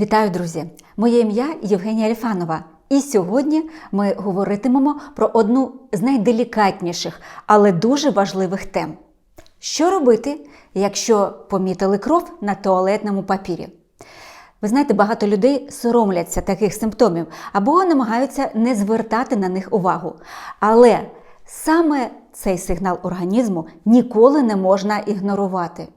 Вітаю, друзі! Моє ім'я Євгенія Альфанова. І сьогодні ми говоритимемо про одну з найделікатніших, але дуже важливих тем. Що робити, якщо помітили кров на туалетному папірі? Ви знаєте, багато людей соромляться таких симптомів або намагаються не звертати на них увагу. Але саме цей сигнал організму ніколи не можна ігнорувати.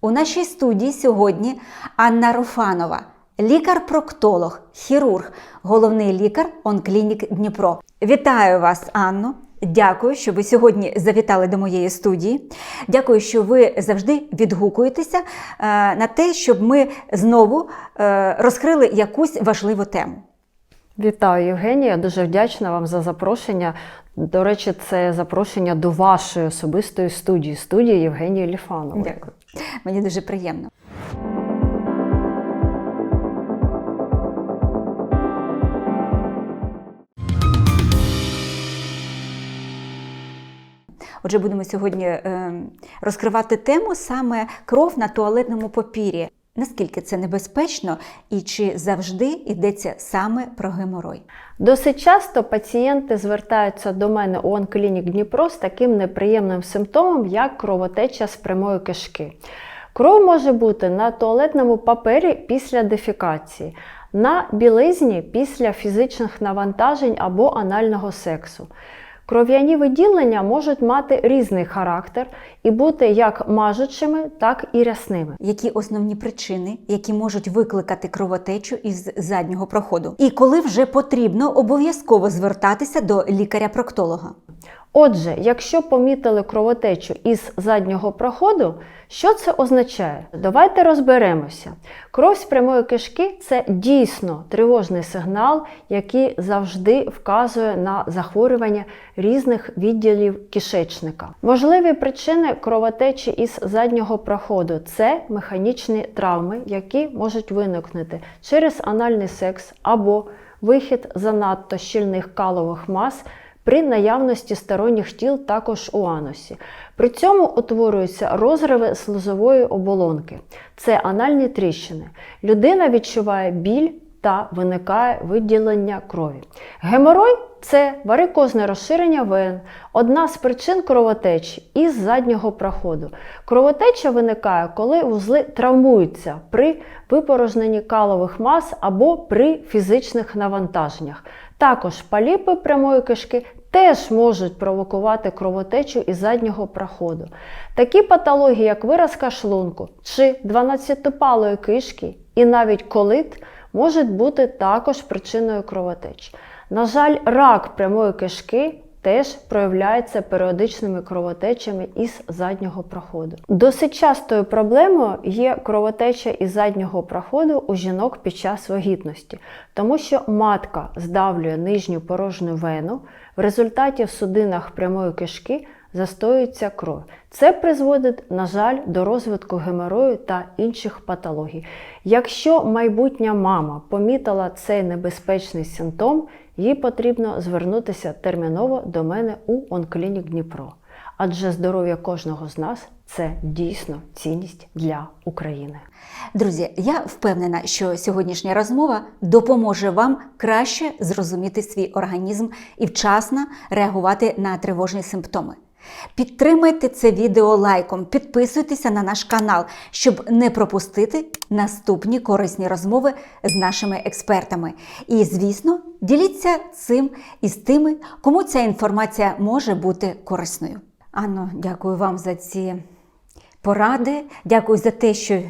У нашій студії сьогодні Анна Руфанова, лікар-проктолог, хірург, головний лікар Онклінік Дніпро. Вітаю вас, Анно! Дякую, що ви сьогодні завітали до моєї студії. Дякую, що ви завжди відгукуєтеся е, на те, щоб ми знову е, розкрили якусь важливу тему. Вітаю, Євгенія. Дуже вдячна вам за запрошення. До речі, це запрошення до вашої особистої студії, студії Євгенії Ліфанової. Дякую. Мені дуже приємно. Отже, будемо сьогодні е, розкривати тему саме кров на туалетному папірі. Наскільки це небезпечно і чи завжди йдеться саме про геморой? Досить часто пацієнти звертаються до мене у Онклінік Дніпро з таким неприємним симптомом, як кровотеча з прямої кишки. Кров може бути на туалетному папері після дефікації, на білизні після фізичних навантажень або анального сексу. Кров'яні виділення можуть мати різний характер і бути як мажучими, так і рясними. Які основні причини, які можуть викликати кровотечу із заднього проходу? І коли вже потрібно обов'язково звертатися до лікаря-проктолога? Отже, якщо помітили кровотечу із заднього проходу, що це означає? Давайте розберемося. Кров з прямої кишки це дійсно тривожний сигнал, який завжди вказує на захворювання різних відділів кишечника. Можливі причини кровотечі із заднього проходу це механічні травми, які можуть виникнути через анальний секс або вихід занадто щільних калових мас при наявності сторонніх тіл також у анусі. При цьому утворюються розриви слизової оболонки. Це анальні тріщини. Людина відчуває біль та виникає виділення крові. Геморой це варикозне розширення вен, одна з причин кровотечі із заднього проходу. Кровотеча виникає, коли вузли травмуються при випорожненні калових мас або при фізичних навантаженнях. Також паліпи прямої кишки теж можуть провокувати кровотечу із заднього проходу. Такі патології, як виразка шлунку чи 12-палої кишки і навіть колит, можуть бути також причиною кровотечі. На жаль, рак прямої кишки теж проявляється періодичними кровотечами із заднього проходу. Досить частою проблемою є кровотеча із заднього проходу у жінок під час вагітності, тому що матка здавлює нижню порожню вену, в результаті в судинах прямої кишки застоюється кров. Це призводить, на жаль, до розвитку геморою та інших патологій. Якщо майбутня мама помітила цей небезпечний симптом, їй потрібно звернутися терміново до мене у Онклінік Дніпро. Адже здоров'я кожного з нас це дійсно цінність для України. Друзі, я впевнена, що сьогоднішня розмова допоможе вам краще зрозуміти свій організм і вчасно реагувати на тривожні симптоми. Підтримайте це відео лайком, підписуйтеся на наш канал, щоб не пропустити наступні корисні розмови з нашими експертами. І, звісно, діліться цим із тими, кому ця інформація може бути корисною. Анно, дякую вам за ці поради. Дякую за те, що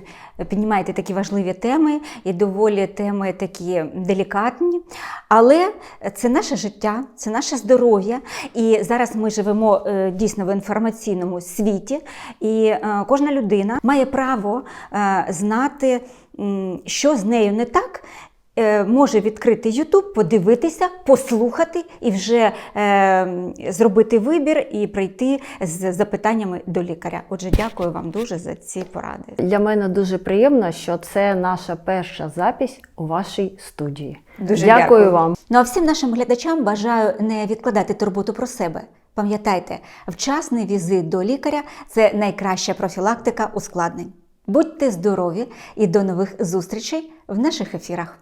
піднімаєте такі важливі теми і доволі теми такі делікатні. Але це наше життя, це наше здоров'я. І зараз ми живемо е, дійсно в інформаційному світі, і е, кожна людина має право е, знати, що з нею не так. Е, Може відкрити YouTube, подивитися, послухати і вже е, зробити вибір і прийти з запитаннями до лікаря. Отже, дякую вам дуже за ці поради. Для мене дуже приємно, що це наша перша запись у вашій студії. Дуже дякую, дякую. вам. Ну а всім нашим глядачам бажаю не відкладати турботу про себе. Пам'ятайте, вчасний візит до лікаря це найкраща профілактика ускладнень. Будьте здорові і до нових зустрічей в наших ефірах.